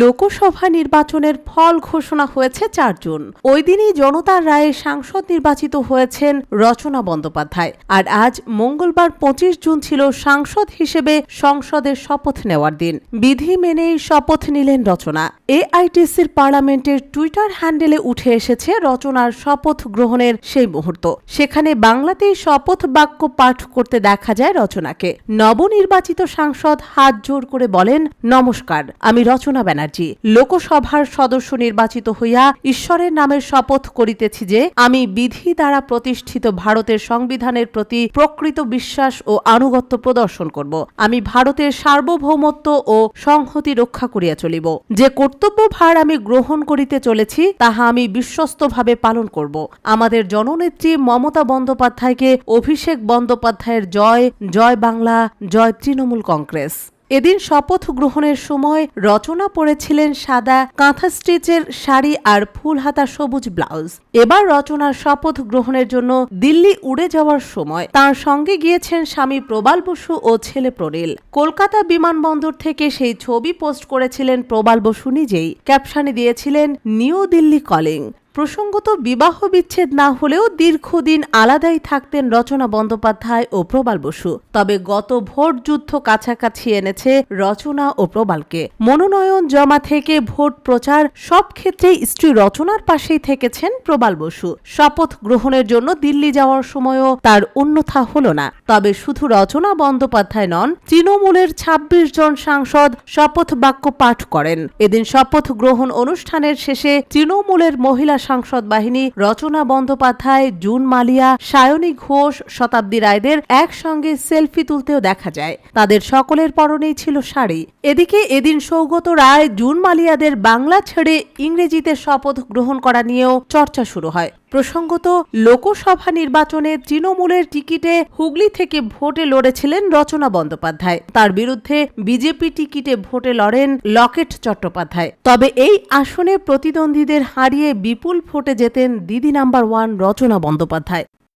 লোকসভা নির্বাচনের ফল ঘোষণা হয়েছে চার জুন ওই দিনই জনতার রায়ে সাংসদ নির্বাচিত হয়েছেন রচনা বন্দ্যোপাধ্যায়। আর আজ মঙ্গলবার পঁচিশ জুন ছিল সাংসদ হিসেবে সংসদের শপথ নেওয়ার দিন। বিধি মেনেই শপথ নিলেন রচনা। এআইটিসির পার্লামেন্টের টুইটার হ্যান্ডেলে উঠে এসেছে রচনার শপথ গ্রহণের সেই মুহূর্ত। সেখানে বাংলাতেই শপথ বাক্য পাঠ করতে দেখা যায় রচনাকে। নবনির্বাচিত সাংসদ হাত জোর করে বলেন, নমস্কার, আমি রচনা ব্যানার্জি। লোকসভার সদস্য নির্বাচিত হইয়া ঈশ্বরের নামের শপথ করিতেছি যে, আমি বিধি দ্বারা প্রতিষ্ঠিত ভারতের সংবিধানের প্রতি প্রকৃত বিশ্বাস ও আনুগত্য প্রদর্শন করব। আমি ভারতের সার্বভৌমত্ব ও সংহতি রক্ষা করিয়া চলিব। যে কর্তব্য ভার আমি গ্রহণ করিতে চলেছি, তাহা আমি বিশ্বস্তভাবে পালন করব। আমাদের জননেত্রী মমতা বন্দ্যোপাধ্যায়কে অভিষেক বন্দ্যোপাধ্যায়ের জয় জয় বাংলা, জয় তৃণমূল কংগ্রেস। এদিন শপথ গ্রহণের সময় রচনা পরেছিলেন সাদা কাঁথা স্টিচের শাড়ি আর ফুল হাতা সবুজ ব্লাউজ। এবার রচনার শপথ গ্রহণের জন্য দিল্লি উড়ে যাওয়ার সময় তার সঙ্গে গিয়েছেন স্বামী প্রবাল বসু ও ছেলে প্রনীল কলকাতা বিমানবন্দর থেকে সেই ছবি পোস্ট করেছিলেন প্রবাল বসু নিজেই। ক্যাপশনে দিয়েছিলেন, নিউ দিল্লি কলিং। প্রসঙ্গত বিবাহ বিচ্ছেদ না হলেও দীর্ঘদিন আলাদাই থাকতেন রচনা বন্দ্যোপাধ্যায় ও প্রবাল বসু। তবে গত ভোট যুদ্ধ কাছাকাছি এনেছে রচনা ও প্রবালকে। মনোনয়ন জমা থেকে ভোট প্রচার সব ক্ষেত্রেই স্ত্রী রচনার পাশেই থেকেছেন প্রবাল বসু। শপথ গ্রহণের জন্য দিল্লি যাওয়ার সময়ও তার অন্যথা হল না। তবে শুধু রচনা বন্দ্যোপাধ্যায় নন, তৃণমূলের ২৬ জন সাংসদ শপথ বাক্য পাঠ করেন। এদিন শপথ গ্রহণ অনুষ্ঠানের শেষে তৃণমূলের মহিলা সাংসদ বাহিনী রচনা বন্দ্যোপাধ্যায়, জুন মালিয়া, সায়নী ঘোষ শতাব্দী রায়দের একসঙ্গে সেলফি তুলতেও দেখা যায়। তাদের সকলের পরনেই ছিল শাড়ি। এদিকে এদিন সৌগত রায় জুন মালিয়াদের বাংলা ছেড়ে ইংরেজিতে শপথ গ্রহণ করা নিয়েও চর্চা শুরু হয়। প্রসঙ্গত, লোকসভা নির্বাচনে তৃণমূলের টিকিটে হুগলি থেকে ভোটে লড়েছিলেন রচনা বন্দ্যোপাধ্যায়। তার বিরুদ্ধে বিজেপি টিকিটে ভোটে লড়েন লকেট চট্টোপাধ্যায়। তবে এই আসনে প্রতিদ্বন্দ্বীদের হারিয়ে বিপুল ভোটে যেতেন দিদি নাম্বার ওয়ান রচনা বন্দ্যোপাধ্যায়।